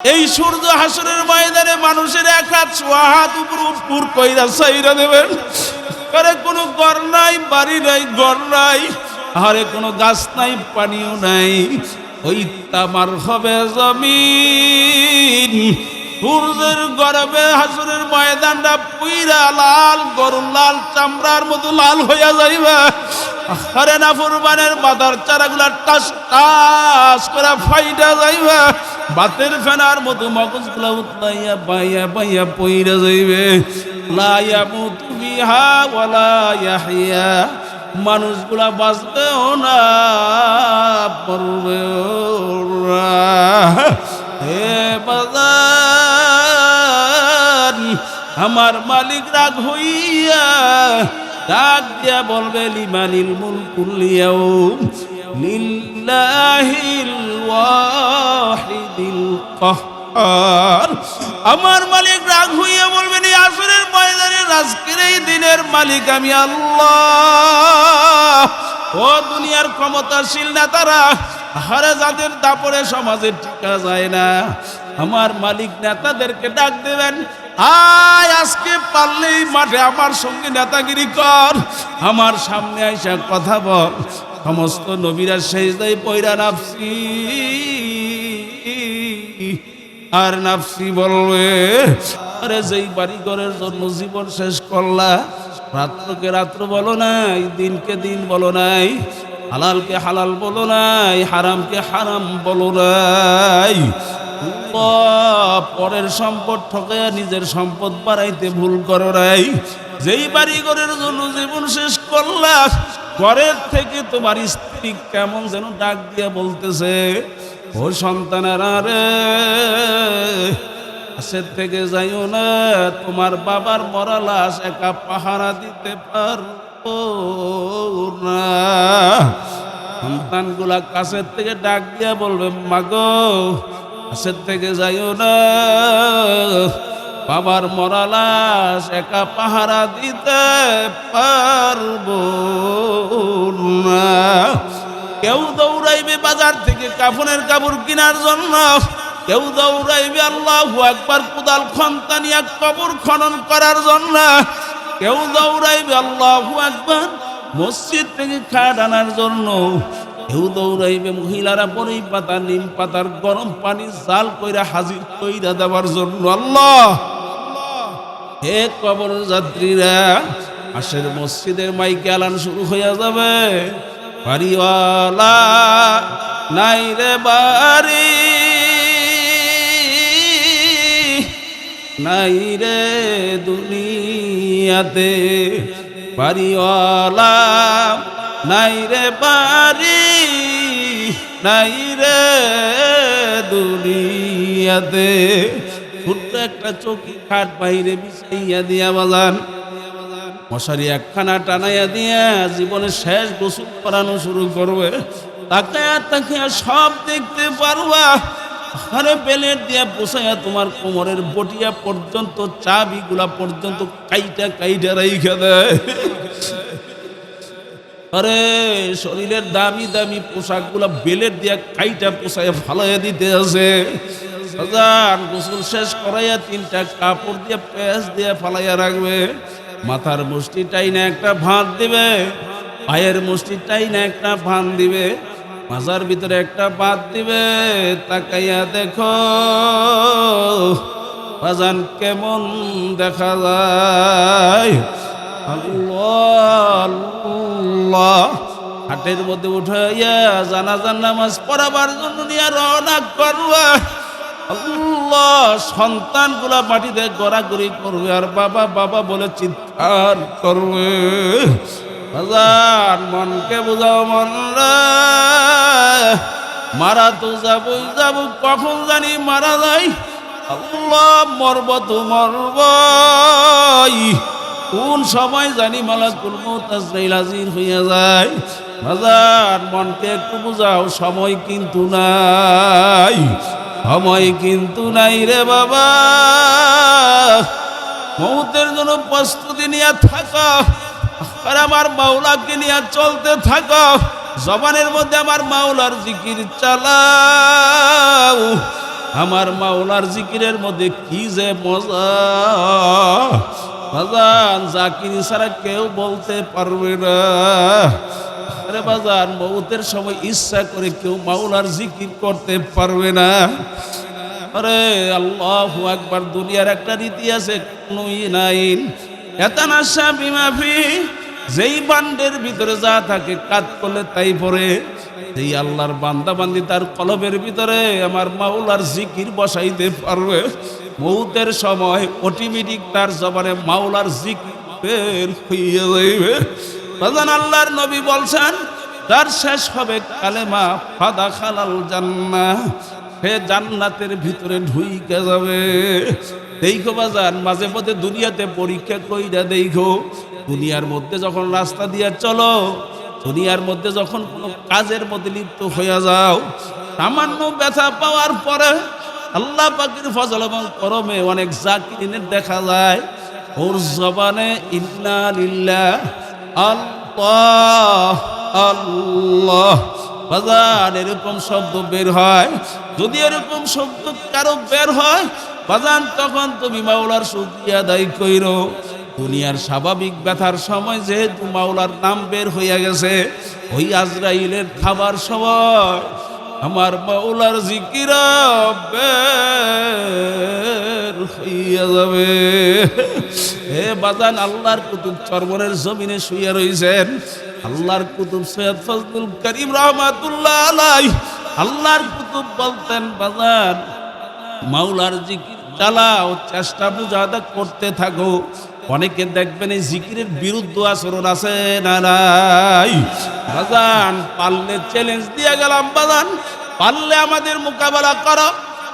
এই সূর্য হাসরের ময়দানে মানুষের এক হাত হাত উপর উপর কইরা সাইরা দেবেন। আরে কোনো ঘর নাই, বাড়ি নাই, ঘর নাই, আরে কোনো গাছ নাই, পানিও নাই। ওই তামার হবে জমিন। সূর্যের গরমে হাসরের ময়দানটা পুইরা লাল, গরুর লাল, চামড়ার মতো লাল হইয়া যাইবা। আরে না ফুরবানের মাথার চারাগুলা টাস টাস করে ফাইটা যাইবা। বাতের ফেনার মতো মগজগুলা উতলাইয়া বাইয়া বাইয়া পইরা যাইবে। লা ইয়ামুতু বিহা ওয়ালা ইয়াহইয়া। মানুষগুলা বাঁচবেও না, পড়বেও হে বাজার, আমার মালিক রাগ হইয়া ডাক দিয়া বলবে, লিমানিল মুলকুলিয়াও লিল্লাহিল ওয়াহিদিল কাহ্হার আমার মালিক রাগ হইয়া বলবেন, এই আসরের ময়দানে আজকের এই দিনের মালিক আমি আল্লাহ। ও দুনিয়ার ক্ষমতাশীল নেতারা, হারে যাদের দাপড়ে সমাজে টিকা যায় না। আমার মালিক নেতাদেরকে ডাক দেবেন, আয়, আজকে পারলেই মাঠে আমার সঙ্গে নেতাগিরি কর। আমার সামনে আইসা কথা বল। সমস্ত নবীরা দেয় পয়রা নাফসি। আর নাফসি বলবে, আরে যেই বাড়ি ঘরের জন্য জীবন শেষ করলা, রাত্রকে রাত্র বলো নাই, দিনকে দিন বলো নাই, হালালকে হালাল বলো নাই, হারামকে হারাম বলো নাই। পরের সম্পদ ঠকাইয়া নিজের সম্পদ বাড়াইতে ভুল করো নাই। যেই বাড়ি ঘরের জন্য জীবন শেষ করলা ঘরের থেকে তোমার স্ত্রী কেমন যেন ডাক দিয়া বলতেছে, ও সন্তানেরা রে, পাশের থেকে যাইও না, তোমার বাবার মরা লাশ একা পাহারা দিতে পারব না। সন্তানগুলা কাছের থেকে ডাক দিয়া বলবে মাগো কাছের থেকে যাইও না বাবার মরা লাশ একা পাহারা দিতে পারব না। কেউ দৌড়াইবে বাজার থেকে কাফনের কাপড় কেনার জন্য। কেউ দৌড়াইবে আল্লাহ একবার কুদাল খন্তানিয়া কবর খনন করার জন্য। কেউ দৌড়াইবে আল্লাহ একবার মসজিদ থেকে খাট আনার জন্য। কেউ দৌড়াইবে মহিলারা বড়ই পাতা, নিম পাতার গরম পানি জাল কইরা হাজির কইরা দেওয়ার জন্য। আল্লাহ! হে কবর যাত্রীরা, পাশের মসজিদের মাইকে আলান শুরু হইয়া যাবে। বাড়িওয়ালা নাই রে বাড়ি, নাই রে দুনিয়াতে। বাড়িওয়ালা নাই রে বাড়ি, নাই রে দুনিয়াতে। ছোট্ট একটা চৌকি খাট বাইরে বিছাইয়া দিয়া বাজান মশারি একখানা টানাইয়া দিয়া জীবনের শেষ গোসল করানো শুরু করবে। তাকায়া তাকায়া সব দেখতে পারবা। আরে প্লেট দিয়া পোষাইয়া তোমার কোমরের বটিয়া পর্যন্ত, চাবিগুলা পর্যন্ত কাইটা কাইটা রাইখা দেয়। আরে শরীরের দামি দামি পোশাকগুলা বেলের দিয়া কাইটা পোষাইয়া ফালাইয়া দিতে আছে। হাজার গোসল শেষ করাইয়া তিনটা কাপড় দিয়ে পেঁয়াজ দিয়ে ফালাইয়া রাখবে। মাথার মুষ্টিটাই না একটা ভাত দিবে, পায়ের মুষ্টিটাই না একটা ভান দিবে, মাজার ভিতরে একটা বাদ দিবে। তাকাইয়া দেখো বাজান কেমন দেখা যায়। আল্লাহ হাটের মধ্যে উঠাইয়া জানাজার নামাজ পড়াবার জন্য নিয়ে রওনা করবা আল্লাহ, সন্তানগুলা মাটিতে গড়াগড়ি করবে আর বাবা বাবা বলে চিৎকার করবে। হাজার মনকে বুঝাও মন। মারা তো যাবই যাব কখন জানি মারা যাই। আল্লাহ, মরব তো মরবই। কোন সময় জানি মালাকুল মৌত আজরাইল হাজির হইয়া যায়। বাজার মনকে একটু বুঝাও, সময় কিন্তু নাই। সময় কিন্তু নাই রে বাবা। মৌতের জন্য প্রস্তুতি নিয়ে থাকা। আর আমার মাওলাকে নিয়ে চলতে থাকো। জবানের মধ্যে আমার মাওলার জিকির চালাও। আমার মাওলার জিকিরের মধ্যে কি যে মজা। বাজান জাকির ছাড়া কেউ বলতে পারবে না। আরে বাজান, মৌতের সময় ইচ্ছা করে কেউ মাওলার জিকির করতে পারবে না। আরে আল্লাহ একবার দুনিয়ার একটা রীতি আছে, কোনোই নাইন এতানাশা বিমাফি যেই বান্ডের ভিতরে যা থাকে কাজ করলে তাই পরে এই আল্লাহর বান্দা বান্দি তার কলবের ভিতরে আমার মাওলার জিকির বসাইতে পারবে। মৌতের সময় অটোমেটিক তার জবানে মাওলার জিক বের হইয়া যাইবে। বাজান আল্লাহর নবী বলছেন, তার শেষ হবে কালেমা ফাদা খালাল জান্না হে জান্নাতের ভিতরে ঢুইকে যাবে। দেখো বাজান মাঝে মধ্যে দুনিয়াতে পরীক্ষা কইরা দেখো, দুনিয়ার মধ্যে যখন রাস্তা দিয়ে চলো, দুনিয়ার মধ্যে যখন কোনো কাজের মধ্যে লিপ্ত হইয়া যাও, সামান্য ব্যথা পাওয়ার পরে আল্লাহ পাখির ফজল এবং করমে অনেক জাকিরিনের দেখা যায়। ওর জবানে, ইন্না লিল্লাহ, আল্লাহ আল্লাহ। বাজান এরকম শব্দ বের হয়। যদি এরকম শব্দ কারও বের হয়, বাজান তখন তুমি মাওলার শুক্রিয়া আদায় কইর। দুনিয়ার স্বাভাবিক ব্যথার সময় যেহেতু মাওলার নাম বের হইয়া গেছে, ওই আজরাইলের খাবার সময় আমার মাওলার জিকির হইয়া যাবে। হে বাজান, আল্লাহর কুতুব চর্মনের জমিনে শুইয়া রইছেন। আল্লাহর কুতুব সৈয়দ ফজলুল করিম রহমাতুল্লাহ আলাই আল্লাহর কুতুব বলতেন, বাজান, মাওলার জিকির চালাও চেষ্টা বুঝাদা করতে থাকো। অনেকে দেখবেন এই জিকিরের বিরুদ্ধ আচরণ আছে না নাই? বাজান, পারলে চ্যালেঞ্জ দিয়ে গেলাম, বাজান। পারলে আমাদের মোকাবেলা করো।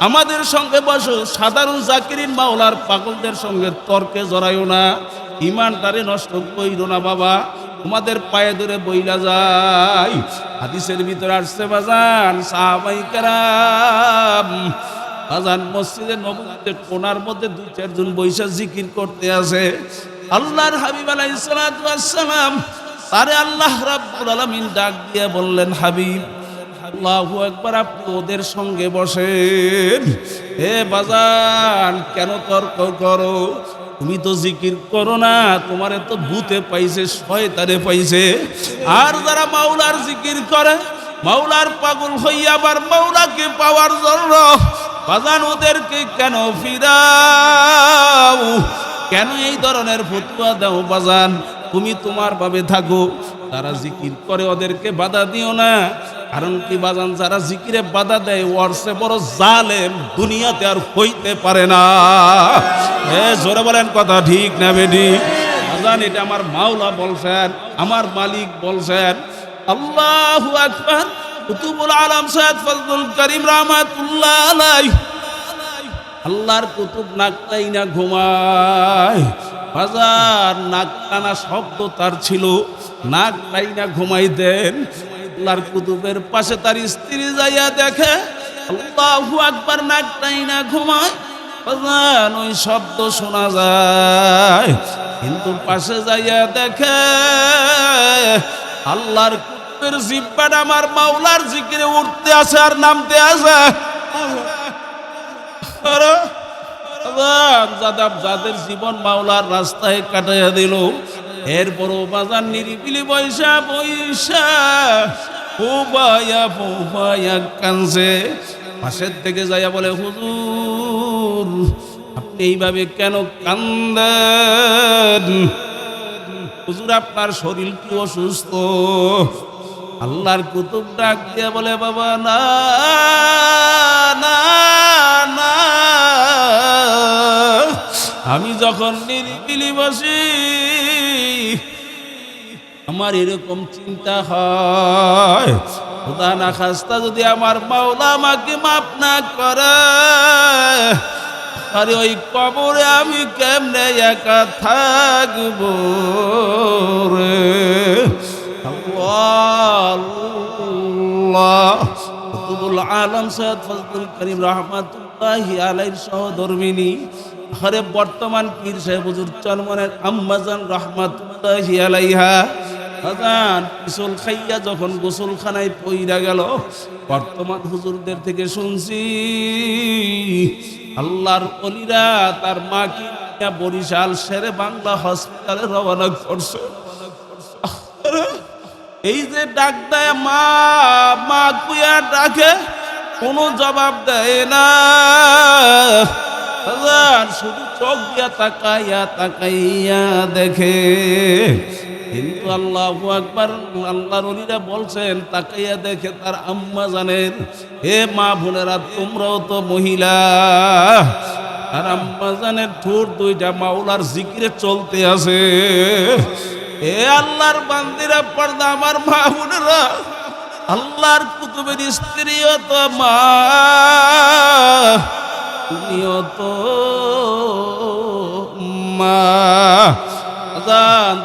আমাদের সঙ্গে বসো। সাধারণ জাকিরিন মাওলার পাগলদের সঙ্গে তর্কে জড়াইও না। ইমানটারে নষ্ট কইরো না, বাবা। তোমাদের পায়ে ধরে বইলা যায় হাদিসের ভিতরে আসছে, বাজান, সাহাবাই কেরাম। আজান মসজিদে নবীতে কোনার মধ্যে দুই চারজন বৈশা জিকির করতে আছে আল্লাহর হাবিব আলাইহিস সালাম তারে আল্লাহ রাব্বুল আলামিন ডাক দিয়ে বললেন, হাবিব, আল্লাহু একবার আপনি ওদের সঙ্গে বসেন। হে বাজান, কেন তর্ক করো? তুমি তো জিকির করো না, তোমারে তো ভূতে পাইছে, শয়তানে পাইছে। আর যারা মাওলার জিকির করে, মাওলার পাগল হইয়া আবার মাওলাকে পাওয়ার জন্য বাজান ওদেরকে কেন ফিরাও? কেন এই ধরনের ফতুয়া দাও বাজান? তুমি তোমার ভাবে থাকো। তারা জিকির করে, ওদেরকে বাধা দিও না। কারণ কি বাজান, যারা জিকিরে বাধা দেয় ওয়ার্সে বড় জালেম দুনিয়াতে আর হইতে পারে না। এ, জোরে বলেন কথা ঠিক না বেডি বাজান, এটা আমার মাওলা বলছেন, আমার মালিক বলছেন, আল্লাহু আকবার। কুতুবুল আলম সৈয়দ ফজলুল করিম রহমাতুল্লাহ আলাই আল্লাহর কুতুব নাকটাই না ঘুমায়। বাজার নাক টানা শব্দ তার ছিল। নাক টাই না ঘুমাই দেন আল্লাহর কুতুবের পাশে তার স্ত্রী যাইয়া দেখে, আল্লাহু আকবার নাক টাই না ঘুমায়? বাজান ওই শব্দ শোনা যায়। কিন্তু পাশে যাইয়া দেখে, আল্লাহর কুতুবের জিব্বাটা আমার মাওলার জিকিরে উঠতে আছে আর নামতে যাদব যাদের জীবন মাওলার রাস্তায় কাটাইয়া দিল। এরপরও বাজার নিরিবিলি বৈশা বৈশা ফুবাইয়া ফুবাইয়া কানছে। পাশের থেকে যাইয়া বলে, হুজুর, আপনি এইভাবে কেন কান্দেন? হুজুর, আপনার শরীর কি অসুস্থ? আল্লাহর কুতুব ডাক দিয়ে বলে, বাবা, না না না। আমি যখন নিরিবিলি বসি, আমার এরকম চিন্তা হয়। খোদা না খাস্তা, যদি আমার মাওলা আমাকে মাপ না করে, আরে ওই কবরে আমি কেমনে একা থাকব রে? আল্লাহ। আলম সৈয়দ ফজলুল করিম রহমাতুল্লাহি আলাইহির সহধর্মিনী হরে বর্তমান পীর সাহেব হুজুর চরমনের আম্মাজান রহমাতুল্লাহি আলাইহা। আজান গোসল খাইয়া যখন গোসলখানায় পইরা গেল, বর্তমান হুজুরদের থেকে শুনছি, আল্লাহর অলিরা তার মাকে বরিশাল সেরে বাংলা হসপিটালে রওনা করছে। এই যে ডাক দেয় মা মা কুয়া ডাকে, কোনো জবাব দেয় না। শুধু চোখ দিয়া তাকাইয়া তাকাইয়া দেখে। কিন্তু আল্লাহ একবার আল্লাহর অলিরা বলছেন, তাকাইয়া দেখে তার আম্মা জানেন, হে মা বোনেরা, তোমরাও তো মহিলা। আর আম্মা জানের ঠোঁট দুইটা মাওলার জিকিরে চলতে আছে। এ আল্লাহর বান্দিরা, পর্দা আমার মা বোনেরা, আল্লাহর কুতুবের স্ত্রীও তো মা তুমিও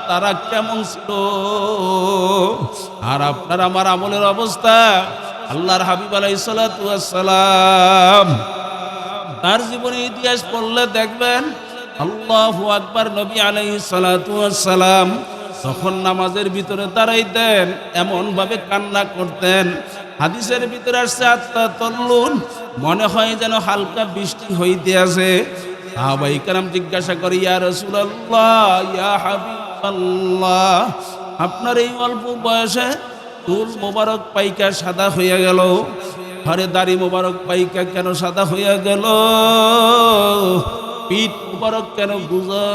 তারা কেমন ছিল? আর আপনার আমার আমলের অবস্থা? আল্লাহর হাবিব আলাই সালাম। তার জীবনে ইতিহাস পড়লে দেখবেন, আল্লাহ আকবার নবী আলাই সালাম তখন নামাজের ভিতরে দাঁড়াইতেন এমন ভাবে কান্না করতেন। হাদিসের ভিতরে আসছে, আত্মা তল্লুন। মনে হয় যেন হালকা বৃষ্টি হইতে আছে। সাহাবাই কারাম জিজ্ঞাসা করি, ইয়া রসুল্লাহ ইয়া হাবিবাল্লাহ, আপনার এই অল্প বয়সে চুল মোবারক পাইকা সাদা হইয়া গেল। ঘরে দাড়ি মোবারক পাইকা কেন সাদা হইয়া গেল? পিঠ মোবারক কেন গুজা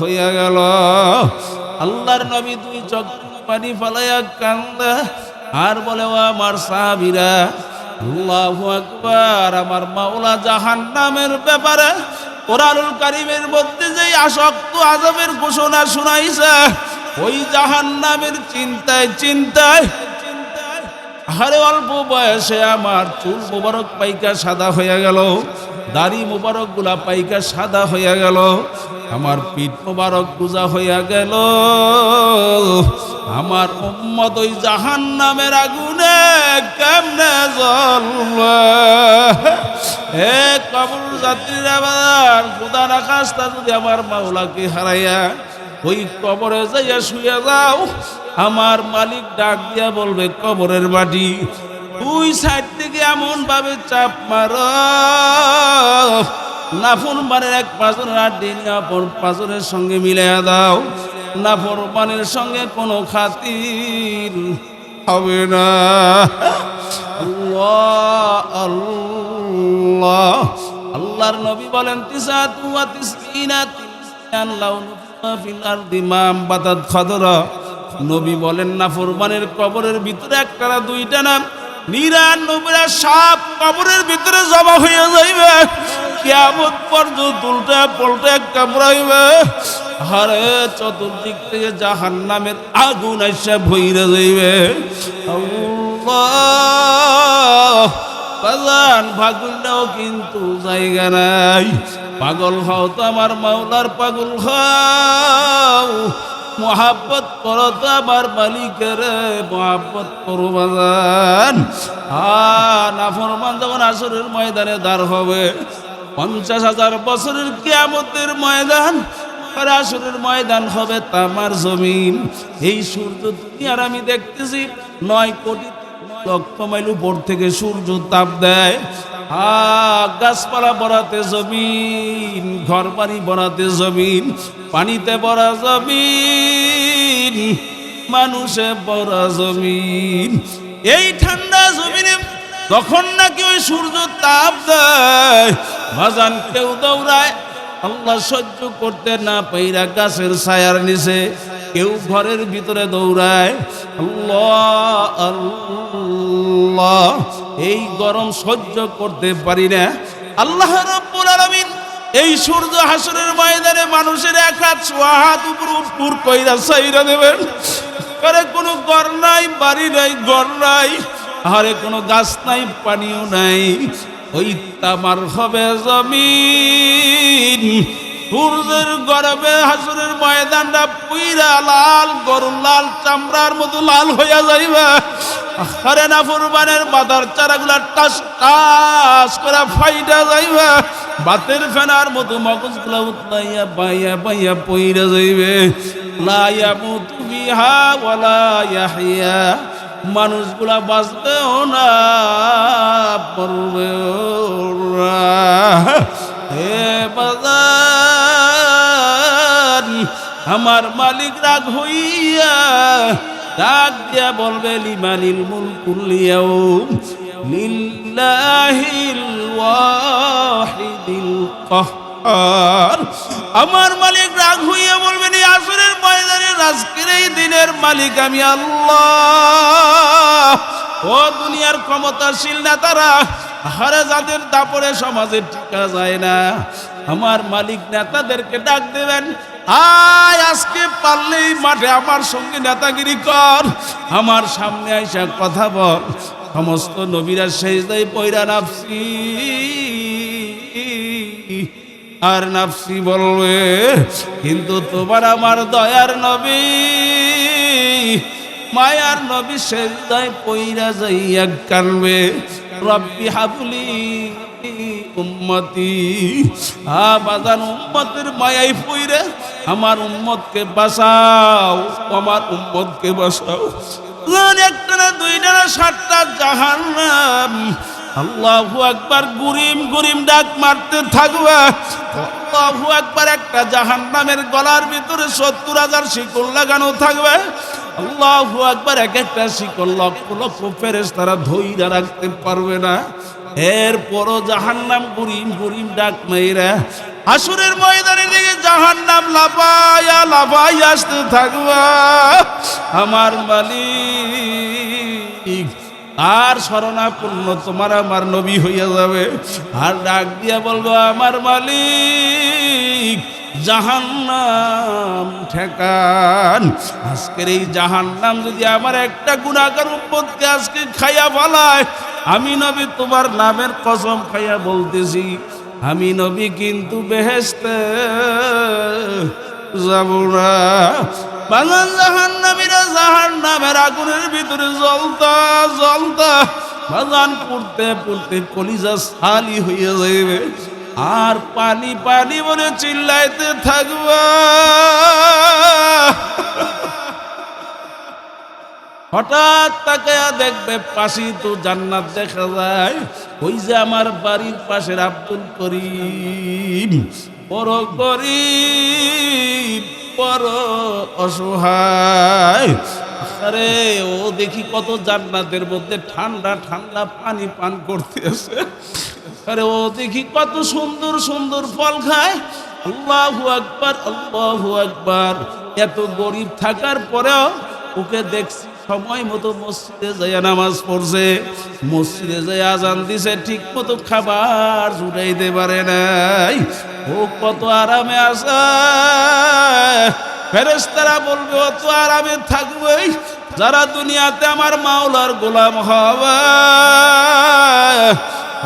হইয়া গেল? আল্লাহর নবী দুই চোখ পানি ফালাইয়া কান্দা। আর বলে, ও আমার সাহাবিরা, আল্লাহু আকবার, আমার মাওলা জাহান্নামের ব্যাপারে কোরআনুল কারিমের মধ্যে যে আসক্ত আজবের ঘোষণা শোনাইছে, ওই জাহান্নামের চিন্তায় চিন্তায় আরে অল্প বয়সে আমার চুল মোবারক পাইকা সাদা হয়ে গেল। দাড়ি মোবারকগুলা পাইকা সাদা হইয়া গেল। আমার পিঠ মোবারক পূজা হইয়া গেল। আমার উম্মত ওই জাহান নামের আগুনে কেমনে জ্বলবে? হে কবর যাত্রীরা বাজার খুদার আকাশটা যদি আমার মাওলাকে হারাইয়া ওই কবরে যাইয়া শুয়ে যাও, আমার মালিক ডাক দিয়া বলবে, কবরের মাটি দুই সাইড থেকে এমন ভাবে চাপ মার। নাফর মানের এক পাঁচরের আড্ডি নিয়ে অপর সঙ্গে মিলিয়ে দাও। নাফর মানের সঙ্গে কোনো খাতির হবে না। আল্লাহ আল্লাহ। আল্লাহর নবী বলেন, তিসা তুয়া তিসিনা লাউনু ফিল আরদি মাম বাতাত খাদরা। নবী বলেন না ফরমানের কবরের ভিতরে একটা দুইটা না নিরানব্বইটা সাপ কবরের ভিতরে জমা হয়ে যাইবে। কেমন পর্যন্ত উল্টা পল্টা কামড়াইবে। হারে চতুর্দিক থেকে জাহান নামের আগুন এসে ভইরে যাইবে। ভাগুলটাও কিন্তু জায়গা নাই। পাগল হও তো আমার মাওলার পাগল হও। মহাব্বত করো তো আমার মালিকের মহাব্বত করো বাজান। নাফরমান যখন আসরের ময়দানে দাঁড় হবে, পঞ্চাশ হাজার বছরের কেয়ামতের ময়দান, আর আসরের ময়দান হবে তামার জমিন। এই সূর্য আর আমি দেখতেছি, নয় কোটি লক্ষ মাইল উপর থেকে সূর্য তাপ দেয়। আ গাছপালা বড়াতে জমিন ঘর বাড়ি বড়াতে জমিন, পানিতে বড়া জমিন, মানুষে বড়া জমিন। এই ঠান্ডা জমিনে তখন নাকি ওই সূর্য তাপ দেয়। ভাজান কেউ দৌড়ায়, আল্লাহ সহ্য করতে না পাইরা গাছের ছায়ার নিচে কেউ ঘরের ভিতরে দৌড়ায়, আল্লাহ এই গরম সহ্য করতে পারি না। আল্লাহ রব্বুল এই সূর্য হাসরের ময়দানে মানুষের এক হাত হাত উপর উপর কইরা সাইরা দেবেন। আরে, কোনো ঘর নাই, বাড়ি নাই, ঘর নাই, আরে, কোনো গাছ নাই, পানিও নাই। ওই তামার হবে জমিন সূর্যের গরমে হাসুরের ময়দানটা পুইরা লাল, গরুর লাল, চামড়ার মতো লাল হইয়া যাইবা। আরে না, ফুরবানের মাথার চারাগুলা টাস টাস করে ফাইটা যাইবা। বাতের ফেনার মতো মগজগুলা উতলাইয়া বাইয়া বাইয়া পইরা যাইবে। লা ইয়ামুতু বিহা ওয়ালা ইয়াহইয়া। মানুষগুলা বাঁচবেও না, পড়বেও না। হে বাজার আমার মালিক রাগ হইয়া ডাক দিয়া বলবে, লিমানিল ওয়াহিদিল কাহ্হার আমার মালিক রাগ হইয়া বলবেন এই আসরের ময়দানে আজকের এই দিনের মালিক আমি আল্লাহ। ও দুনিয়ার ক্ষমতাশীল নেতারা হারে যাদের দাপরে সমাজে টিকা যায় না। আমার মালিক নেতাদেরকে ডাক দেবেন, আয়, আজকে পারলেই মাঠে আমার সঙ্গে নেতাগিরি কর। আমার সামনে আইসা কথা বল, সমস্ত নবীরা শেষদাই পয়রা নাফসি। আর নাফসি বলবে, কিন্তু তোমার আমার দয়ার নবী, মায়ার নবী শেষদায় পইরা যাইয়া কানবে। রব্বি হাবলি উম্মতি। আ বাজান, উম্মতের মায়াই পইরে আমার উম্মতকে বাঁচাও, আমার উম্মতকে বাঁচাও। একটা না দুইটা না সাতটা জাহান্নাম আল্লাহু একবার গুরিম গুরিম ডাক মারতে থাকবে। আল্লাহু একবার একটা জাহান্নামের গলার ভিতরে সত্তর হাজার শিকল লাগানো থাকবে। আল্লাহু একবার এক একটা শিকল লক্ষ লক্ষ ফেরেস তারা ধৈরা রাখতে পারবে না। এরপরও জাহান্নাম গুরিম গুরিম ডাক মেয়েরা আসুরের ময়দানে দিকে জাহান নাম লাফাইয়া লাফাই আসতে থাকবা। আমার মালিক আর শরণাপূর্ণ তোমার আমার নবী হইয়া যাবে। আর ডাক দিয়া বলব, আমার মালিক, জাহান্নাম ঠেকান। আজকের এই জাহান্নাম যদি আমার একটা গুণাকার উম্মতকে আজকে খাইয়া ফলায়, আমি নবী তোমার নামের কসম খাইয়া বলতেছি, আমি নবী কিন্তু বেহেস্তে যাব না। বাগান জাহান নামীরা জাহান নামের আগুনের ভিতরে জ্বলতা জ্বলতা বাগান পড়তে পড়তে কলিজা সালি হয়ে যাইবে। আর পানি পানি বলে চিল্লাইতে থাকবা। হঠাৎ তাকে দেখবে পাশে তো জান্নাত দেখা যায়। ওই যে আমার বাড়ির পাশের আব্দুল করিম, বড় গরিব বড় অসহায়। আরে, ও দেখি কত জান্নাতের মধ্যে ঠান্ডা ঠান্ডা পানি পান করতেছে। আরে, ও দেখি কত সুন্দর সুন্দর ফল খায়। আল্লাহু আকবার আল্লাহু আকবার। এত গরিব থাকার পরেও ওকে দেখছি সময় মতো মসজিদে যাইয়া নামাজ পড়ছে। মসজিদে যাইয়া আজান দিছে, ঠিক মতো খাবার জুড়াইতে পারে নাই। ও কত আরামে আসা ফেরেস্তারা বলবে অত আরামে থাকবেই। যারা দুনিয়াতে আমার মাওলার গোলাম হবে।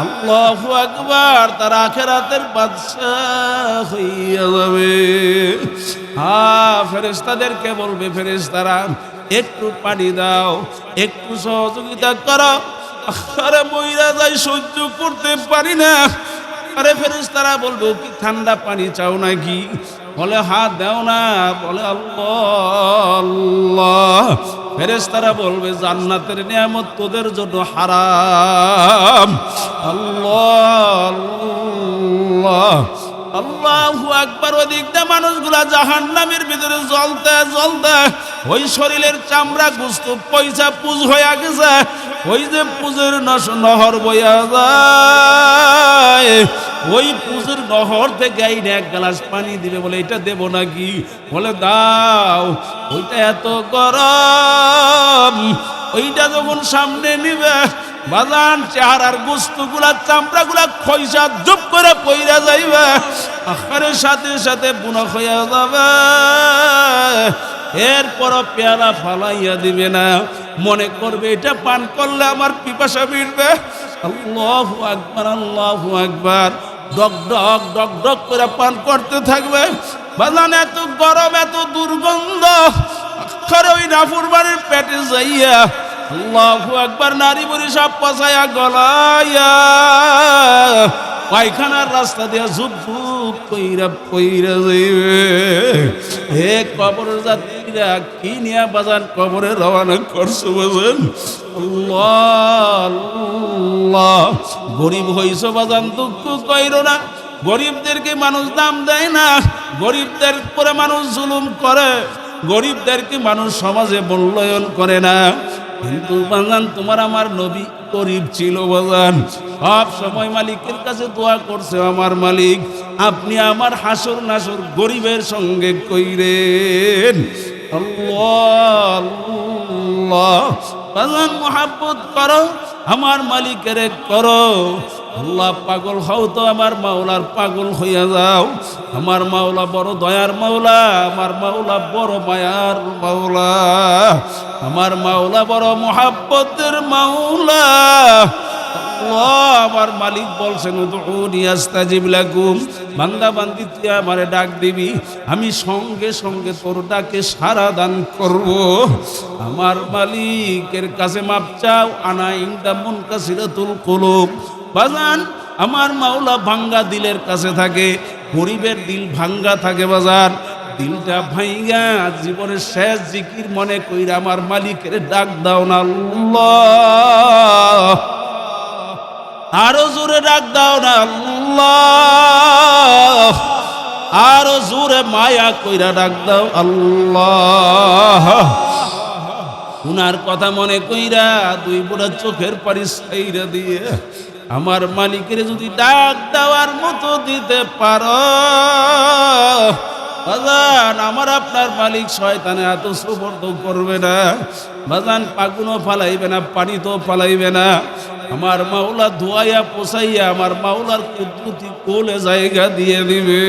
আল্লাহু আকবার, তার আখেরাতের বাদশাহ হইয়া যাবে। হ্যাঁ ফেরেস্তাদেরকে বলবে ফেরেস্তারা একটু পানি দাও, একটু সহযোগিতা করো। আরে মহিলা যাই সহ্য করতে পারি না। আরে ফেরেস তারা বলব, কি ঠান্ডা পানি চাও নাকি? বলে, হাত দাও না। বলে, আল্লাহ। আল্লাহ ফেরেস্তারা বলবে, জান্নাতের নিয়ামত তোদের জন্য হারাম। আল্লাহ আল্লাহ। আল্লাহু আকবার ওদিকটা মানুষগুলা জাহান্নামের ভিতরে জ্বলতে জ্বলতে ওই শরীরের চামড়া গুস্ত পয়সা পুজ হয়ে গেছে। ওই যে পুজের নহর বইয়া যায়, ওই পুজের নহর থেকে আইনে এক গ্লাস পানি দিবে বলে, এটা দেব নাকি? বলে, দাও, ওইটা এত গরম, ওইটা যখন সামনে নিবে বাজান, চেহারার গুস্তুগুলা চামড়াগুলা খৈসা জুপ করে পইরা যাইবে। আখারের সাথে সাথে বুনা হইয়া যাবে। এরপর পেয়ালা ফালাইয়া দিবে না। মনে করবে, এটা পান করলে আমার পিপাসা মিটবে। আল্লাহু আকবার আল্লাহু আকবার। ডক ডক ডক ডক করে পান করতে থাকবে। বাজান, এত গরম, এত দুর্গন্ধ। আখরে ওই নাফুরবানের পেটে যাইয়া আল্লাহু একবার নারী বুড়ি সব পচায়া গলাইয়া পায়খানার রাস্তা দিয়া ঝুপ ঝুপ কইরা কইরা যাইবে। হে কবর যাত্রীরা কি নিয়া বাজার কবরে রওনা করছ বাজান? আল্লাহ গরিব হইছ বাজান, দুঃখ কইরো না। গরিবদেরকে মানুষ দাম দেয় না। গরিবদের পরে মানুষ জুলুম করে। গরিবদেরকে মানুষ সমাজে মূল্যায়ন করে না। কিন্তু বাজান তোমার আমার নবী গরিব ছিল বাজান সব সময় মালিকের কাছে দোয়া করছে আমার মালিক, আপনি আমার হাসর নাসর গরিবের সঙ্গে কইরেন। আল্লাহ বাজান মহাব্বত করো, আমার মালিকের করো। আল্লাহ পাগল হও তো আমার মাওলার পাগল হইয়া যাও। আমার মাওলা বড় দয়ার মাওলা, আমার মাওলা বড় মায়ার মাওলা, আমার মাওলা বড় মোহাব্বতের মাওলা। আমার মালিক বলছেন বান্দা বান্দি, তুই ডাক দিবি, আমি সঙ্গে সঙ্গে তোর ডাকে সারা দান করব। আমার মালিকের কাছে মাপ চাও আনা ইংদা মন কাসিরাতুল কুলুব। বাজান, আমার মাওলা ভাঙ্গা দিলের কাছে থাকে, গরিবের দিল ভাঙ্গা থাকে বাজার দিলটা ভাইগা জীবনের শেষ জিকির মনে কইরা আমার মালিকের ডাক দাও না আল্লাহ। আরও জোরে ডাক দাও না আল্লাহ। আরও জোরে মায়া কইরা ডাক দাও আল্লাহ। উনার কথা মনে কইরা দুই বুড়া চোখের পারি সাইরা দিয়ে আমার মালিকের যদি ডাক দেওয়ার মতো দিতে পারো বাজান, আমার আপনার মালিক শয়তানে এত সুবর্দ করবে না। বাজান পাগুনও ফালাইবে না পানি তো ফালাইবে না। আমার মাওলা ধোয়াইয়া পোষাইয়া আমার মাওলার কুদরতি কোলে জায়গা দিয়ে দিবে।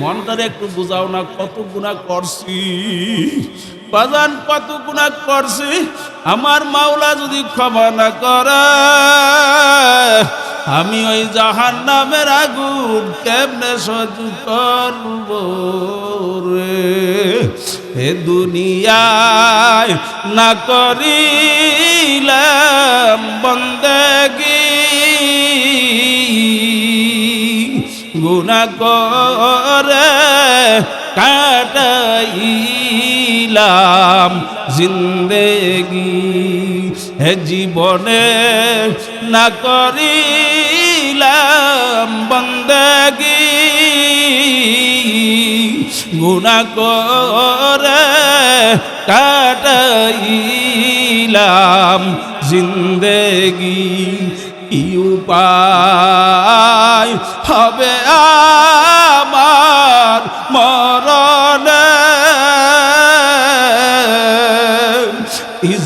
মনটারে একটু বুঝাও না, কত গুণা করছি। বাজান, কত গুণা করছি। আমার মাওলা যদি ক্ষমা না করে আমি ওই জাহান নামের আগুন কেমনে সহ্য করব রে? হে দুনিয়ায় না করিলাম বন্দেগি। গুণা করে কাটাইলাম জিন্দেগি। হে জীবনে না করিলাম বন্দেগি। গুণা করে কাটাইলাম জিন্দেগি। কি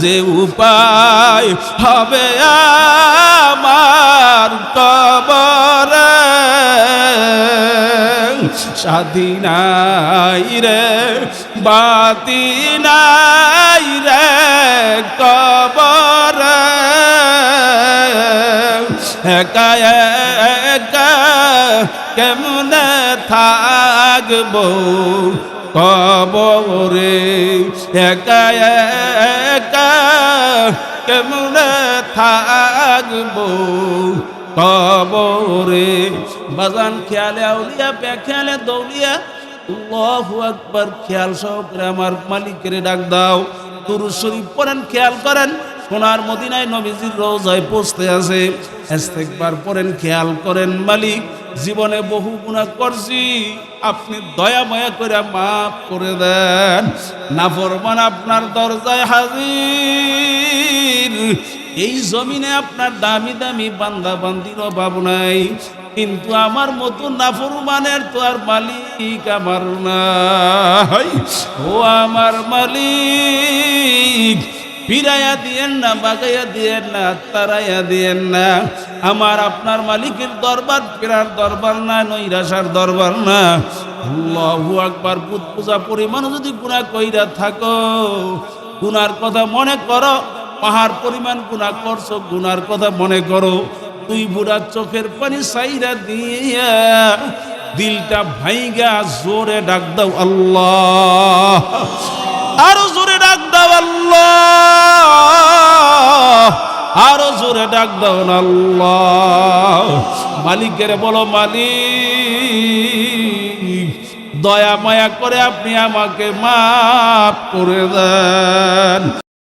যে উপায় হবে আমার কবরে? নাই রে, বাতি নাই রে কবরে। একা একা কেমনে থাকব? কবরে একা একা কেমনে থাকব? কবরে বাজান খেয়ালে আউলিয়া পে খেয়ালে দৌলিয়া, আল্লাহু আকবার, খেয়াল সহকারে আমার মালিকের ডাক দাও। তুরু শরীফ পড়েন, খেয়াল করেন, সোনার মদিনায় নবীজির রোজায় পৌঁছতে আছে। ইস্তেকবার পড়েন, খেয়াল করেন মালিক। জীবনে বহু গুণা করছি। আপনি দয়া মায়া করে মাফ করে দেন। নাফরমান আপনার দরজায় হাজির। এই জমিনে আপনার দামি দামি বান্দা বান্দির অভাব নাই। কিন্তু আমার মতো নাফরমানের তো আর মালিক আমার নাই। ও আমার মালিক ফিরাইয়া দিয়েন না, বাগাইয়া দিয়েন না, তারাইয়া দিয়েন না। আমার আপনার মালিকের দরবার, ফেরার দরবার না নৈরাসার দরবার না। আল্লাহু আকবার, বুধ পূজা পরিমাণ যদি গুণা কইরা থাকো, গুনার কথা মনে করো, পাহাড় পরিমাণ গুণা করছ, গুনার কথা মনে করো। তুই বুড়া চোখের পানি সাইরা দিয়া দিলটা ভাইগা জোরে ডাক দাও আল্লাহ। আরও জোরে ডাক আল্লাহ। আরও জোরে ডাক দাও আল্লাহ। মালিকের বলো, মালিক, দয়া মায়া করে আপনি আমাকে মাফ করে দেন।